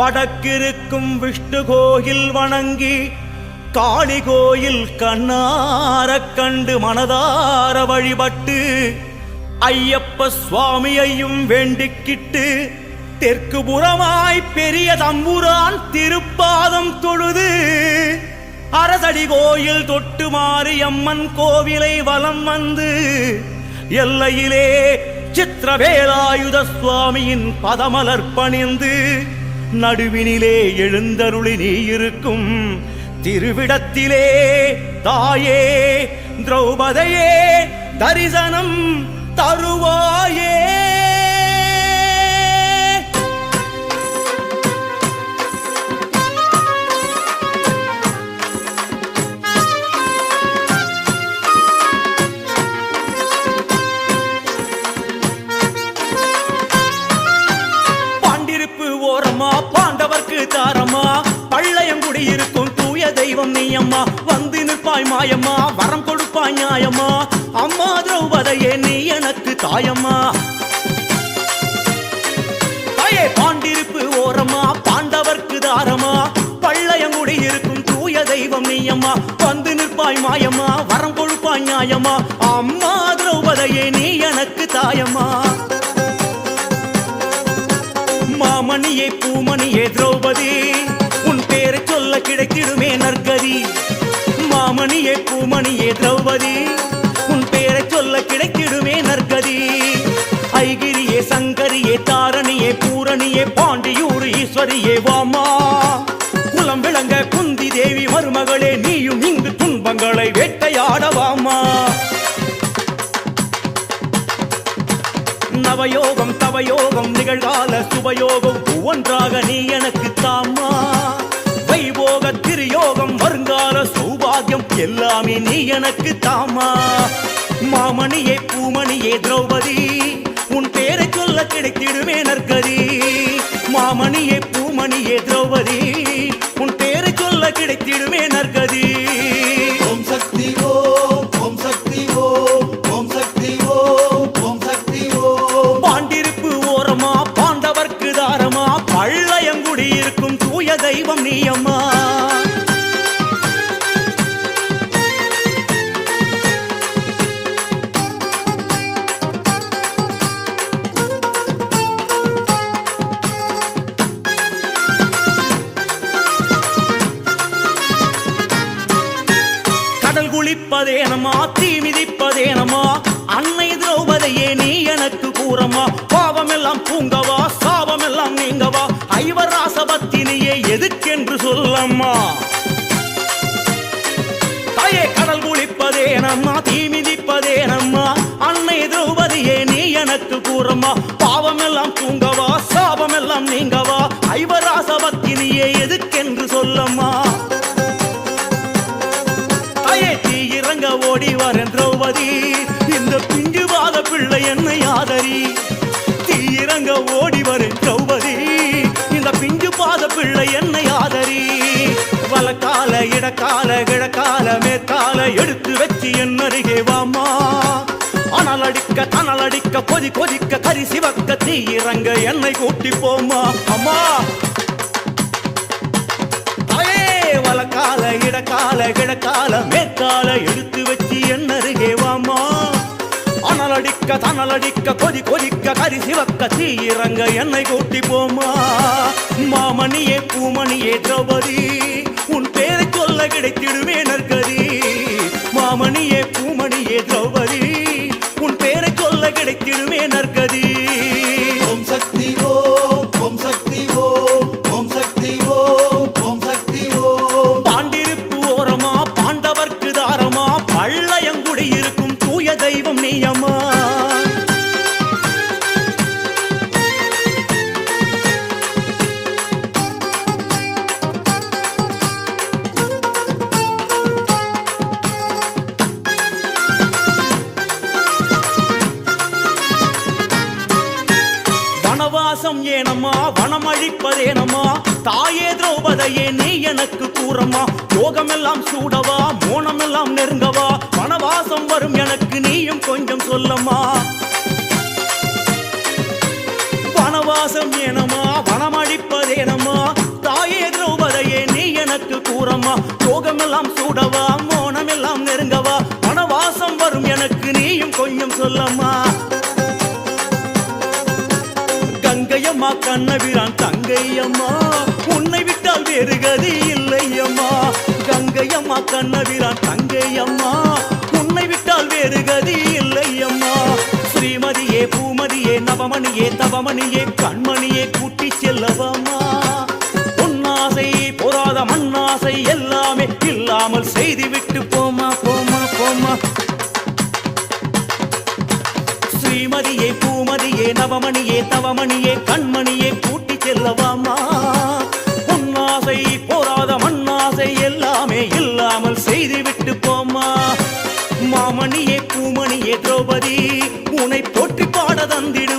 வடக்கிருக்கும் விஷ்ணு கோயில் வணங்கி காளி கோயில் கண்ணார கண்டு மனதார வழிபட்டு ஐயப்ப சுவாமியையும் வேண்டிக்கிட்டு தெற்கு புறமாய் பெரிய தம்புரான் திருப்பாதம் தொழுது அரசடி கோயில் தொட்டு மாறி அம்மன் கோவிலை வலம் வந்து எல்லையிலே சித்திரவேலாயுத சுவாமியின் பதமலர் பணிந்து நடுவினிலே எழுந்தருளி நீ இருக்கும். திருவிடத்திலே தாயே திரௌபதையே தரிசனம் தருவாயே. பாண்டவர்க்கு தாரம்மா. பள்ளையங்குடி இருக்கும் தூய தெய்வம் நீ அம்மா வந்து நிற்பாய் மாயம்மா. வரம் கொடுப்பாய் நியாயம்மா. அம்மா திரௌபதையே நீ எனக்கு தாயம்மா. தாயே பாண்டிருப்பு ஓரமா பாண்டவர்க்கு தாரமா பள்ளையங்குடி இருக்கும் தூய தெய்வம் நீ அம்மா வந்து நிற்பாய் மாயம்மா. வரம் கொடுப்பாய் நியாயம்மா. அம்மா திரௌபதையே நீ எனக்கு தாயம்மா. மாமணியே பூமணியே திரௌபதி. உன் பேரை சொல்ல கிடைத்திடுமே நற்கதி. மாமணியே பூமணியே திரௌபதி. உன் பேரை சொல்ல கிடைத்திடுமே நற்கதி. ஐகிரியே சங்கரியே தாரணியே பூரணியே பாண்டியூர் ஈஸ்வரியே வாமா. குலம் விளங்க குந்தி தேவி மருமகளே நீயும் இங்கு துன்பங்களை வேட்டையாடவாமா. நவயோகம் தவயோகம் நிகழ்கால சுபயோகம். ஒன்றாக நீ எனக்கு தாமா வைபோக திருயோகம் வருங்கால சௌபாகியம் எல்லாமே நீ எனக்கு தாமா மாமணியே பூமணியே திரௌபதி உன் பேரை சொல்ல கிடைத்திடுமே நற்கதி. மாமணியே பூமணியே திரௌபதி உன் பேரை சொல்ல கிடைத்திடுமே நற்கதி. மிதிப்பதேனமா தீ மிதிப்பதேனமா அன்னை திரௌபதியே நீ எனக்கு கூறமா. பாவமெல்லாம் பூங்கவா சாபமெல்லாம் நீங்கவா. ஐவராசபத்தினியே எதுக்கென்று சொல்லம்மா. தாயே கடல் குளிப்பதேனம்மா தீ மிதிப்பதேனம்மா அன்னை திரௌபதியே நீ எனக்கு கூறம்மா பாவமெல்லாம் பூங்கவா சாபமெல்லாம் நீங்கவா. ஐவராசபத்தினியே எதுக்கென்று சொல்லம்மா. இறங்க வரேன் திரௌபதி. இந்த பிஞ்சு பாத பிள்ளை என்னை ஆதரி. தீரங்க ஓடி வரேன் திரௌபதி. இந்த பிஞ்சு பாத பிள்ளை என்னை ஆதரி. வலக்கால இடக்கால கிழக்கால மேற்கால எடுத்து வச்சு என் அருகே வாமா அனல் அடிக்க தனல் அடிக்க கொதி கொதிக்க கரி சிவக்க தீரங்க என்னை கூட்டி போமா அம்மா வலக்கால இடக்கால கிழக்கால மேற்கால எடுத்து வச்சு என் அருகே வாமா அனல் அடிக்க தனல் அடிக்க கொதி கொதிக்க கரி சிவக்க தீ என்னை கூட்டி போமா மாமணியே பூமணியே திரௌபதி உன் பேரை சொல்ல கிடைத்திடுவே நற்கதி. மாமணியே பூமணியே திரௌபதி உன் பேரை சொல்ல கிடைத்திடுவே நற்கதி. பாசம் ஏனம்மா? வனமழிப்பதேனம்மா தாயே திரௌபதையே நீ எனக்கு கூறம்மா. யோகமெல்லாம் சூடவா? மோனமெல்லாம் நெருங்கவா? வனவாசம் வரும் எனக்கு நீயும் கொஞ்சம் சொல்லம்மா. வனவாசம் ஏனம்மா? வனமழிப்பதேனம்மா தூரமா யோகமெல்லாம் சூடவா? மோனமெல்லாம் நெருங்கவா? வனவாசம் வரும் எனக்கு நீயும் கொஞ்சம் சொல்லம்மா. கண்ணபிரான் தங்கையம்மா உன்னை விட்டால் வேறு கதி இல்லையம்மா. கங்கையம்மா கண்ணபிரான் தங்கையம்மா உன்னை விட்டால் வேறு கதி இல்லையம்மா. ஸ்ரீமதியே பூமதியே நவமணியே தவமணியே கண்மணியே கூட்டி செல்லவம்மா. பொன்னாசை பொறாத மண்ணாசை எல்லாமே இல்லாமல் செய்துவிட்டு போமா போமா போமா நவமணியே தவமணியே கண்மணியே கூட்டி செல்லவாமா? பொன்னாசை போராத மண்ணாசை எல்லாமே இல்லாமல் செய்து விட்டு போமா? மாமணியே பூமணியே திரௌபதி உனை போற்றி பாட தந்திட